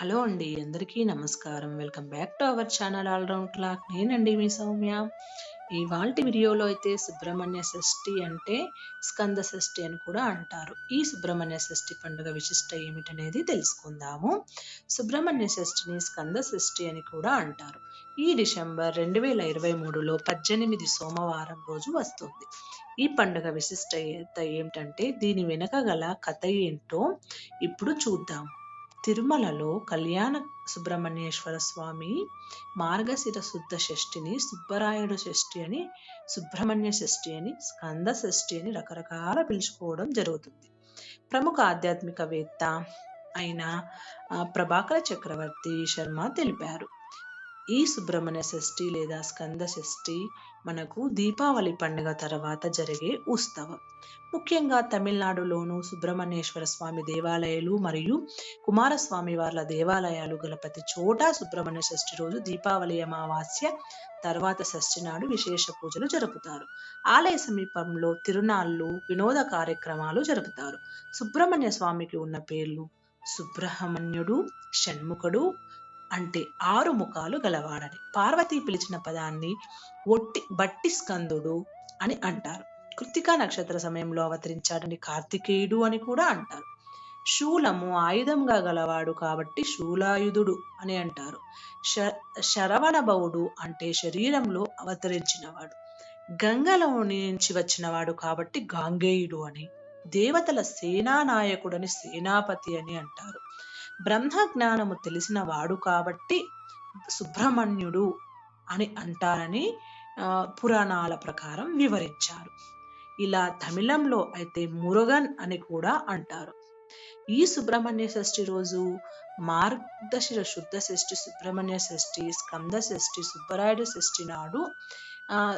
Hello అండి అందరికీ నమస్కారం. Welcome back to our channel all round clock. నేనండి మీ సౌమ్య. ఇవాల్టి వీడియోలో అయితే సుబ్రహ్మణ్య షష్ఠి అంటే స్కంద షష్ఠి అని కూడా అంటారు. ఈ సుబ్రహ్మణ్య షష్ఠి పండుగ విశిష్ట ఏమిటనేది తెలుసుకుందాము. సుబ్రహ్మణ్య షష్ఠిని స్కంద షష్ఠి అని కూడా అంటారు. ఈ డిసెంబర్ రెండు వేల ఇరవై మూడులో పద్దెనిమిది సోమవారం రోజు వస్తుంది. ఈ పండుగ విశిష్ట ఏమిటంటే దీని వెనక గల కథ ఏంటో ఇప్పుడు చూద్దాం తిరుమలలో కళ్యాణ సుబ్రహ్మణ్యేశ్వర స్వామి మార్గశిర శుద్ధ షష్ఠిని సుబ్బరాయుడు షష్ఠి అని సుబ్రహ్మణ్య షష్ఠి అని స్కంద షష్ఠి అని రకరకాల పిలుచుకోవడం జరుగుతుంది. ప్రముఖ ఆధ్యాత్మికవేత్త అయిన ప్రభాకర చక్రవర్తి శర్మ తెలిపారు. ఈ సుబ్రహ్మణ్య షష్ఠి లేదా స్కంద షష్ఠి మనకు దీపావళి పండుగ తర్వాత జరిగే ఉత్సవం. ముఖ్యంగా తమిళనాడులోను సుబ్రహ్మణ్యేశ్వర స్వామి దేవాలయాలు మరియు కుమారస్వామి వార్ల దేవాలయాలు గల ప్రతి చోట సుబ్రహ్మణ్య షష్ఠి రోజు దీపావళి అమావాస్య తర్వాత షష్ఠి నాడు విశేష పూజలు జరుపుతారు. ఆలయ సమీపంలో తిరునాళ్ళు వినోద కార్యక్రమాలు జరుపుతారు. సుబ్రహ్మణ్య స్వామికి ఉన్న పేర్లు సుబ్రహ్మణ్యుడు షణ్ముఖుడు అంటే ఆరు ముఖాలు గలవాడని పార్వతి పిలిచిన పదాన్ని ఒట్టి బట్టి స్కందుడు అని అంటారు. కృతికా నక్షత్ర సమయంలో అవతరించాడని కార్తికేయుడు అని కూడా అంటారు. శూలము ఆయుధంగా గలవాడు కాబట్టి శూలాయుధుడు అని అంటారు. శరవణభవుడు అంటే శరీరంలో అవతరించినవాడు. గంగలో నుంచి వచ్చినవాడు కాబట్టి గాంగేయుడు అని దేవతల సేనానాయకుడని సేనాపతి అని అంటారు. బ్రహ్మ జ్ఞానము తెలిసిన వాడు కాబట్టి సుబ్రహ్మణ్యుడు అని అంటారని పురాణాల ప్రకారం వివరించారు. ఇలా తమిళంలో అయితే మురుగన్ అని కూడా అంటారు. ఈ సుబ్రహ్మణ్య షష్ఠి రోజు మార్గశిర శుద్ధ షష్ఠి సుబ్రహ్మణ్య షష్ఠి స్కంద షష్ఠి సుబ్బరాయుడు షష్ఠి నాడు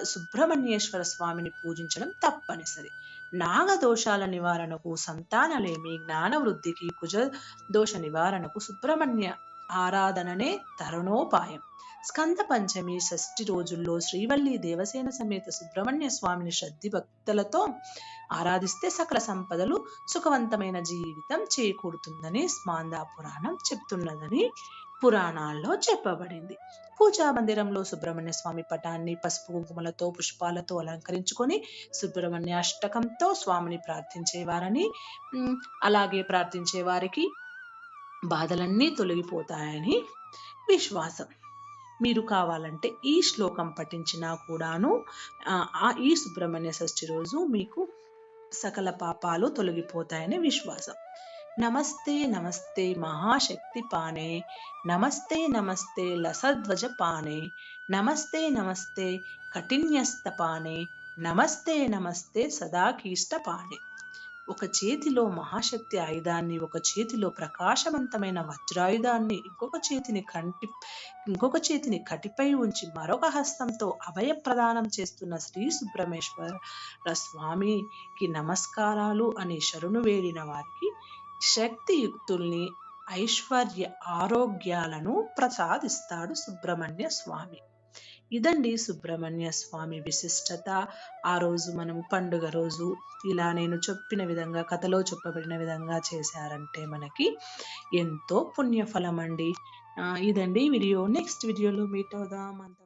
సుబ్రహ్మణ్యేశ్వర స్వామిని పూజించడం తప్పనిసరి. నాగదోషాల నివారణకు సంతానలేమి జ్ఞాన వృద్ధికి కుజ దోష నివారణకు సుబ్రహ్మణ్య ఆరాధననే తరుణోపాయం. స్కంద పంచమి షష్ఠి రోజుల్లో శ్రీవల్లి దేవసేన సమేత సుబ్రహ్మణ్య స్వామిని శ్రద్ధి భక్తులతో ఆరాధిస్తే సకల సంపదలు సుఖవంతమైన జీవితం చేకూరుతుందని స్మాందా పురాణం చెప్తున్నదని పురాణాల్లో చెప్పబడింది. పూజా మందిరంలో సుబ్రహ్మణ్య స్వామి పటాన్ని పసుపు కుంకుమలతో పుష్పాలతో అలంకరించుకొని సుబ్రహ్మణ్య అష్టకంతో స్వామిని ప్రార్థించేవారని అలాగే ప్రార్థించే వారికి బాధలన్నీ తొలగిపోతాయని విశ్వాసం. మీరు కావాలంటే ఈ శ్లోకం పఠించినా కూడాను ఈ సుబ్రహ్మణ్య షష్ఠి రోజు మీకు సకల పాపాలు తొలగిపోతాయని విశ్వాసం. నమస్తే నమస్తే మహాశక్తి పానే నమస్తే నమస్తే లసధ్వజ పానే నమస్తే నమస్తే కఠిన్యస్త పానే నమస్తే నమస్తే సదాకీష్ట పానే ఒక చేతిలో మహాశక్తి ఆయుధాన్ని ఒక చేతిలో ప్రకాశవంతమైన వజ్రాయుధాన్ని ఇంకొక చేతిని కంటి ఇంకొక చేతిని కటిపై ఉంచి మరొక హస్తంతో అభయ ప్రదానం చేస్తున్న శ్రీ సుబ్రహ్మేశ్వర స్వామికి నమస్కారాలు అని శరణు వేడిన వారికి శక్తియుక్తుల్ని ఐశ్వర్య ఆరోగ్యాలను ప్రసాదిస్తాడు సుబ్రహ్మణ్య స్వామి. ఇదండి సుబ్రహ్మణ్య స్వామి విశిష్టత. ఆ రోజు మనం పండుగ రోజు ఇలా నేను చెప్పిన విధంగా కథలో చెప్పబడిన విధంగా చేశారంటే మనకి ఎంతో పుణ్యఫలం అండి ఇదండి వీడియో. నెక్స్ట్ వీడియోలో మీట్ అవుదాం. అంత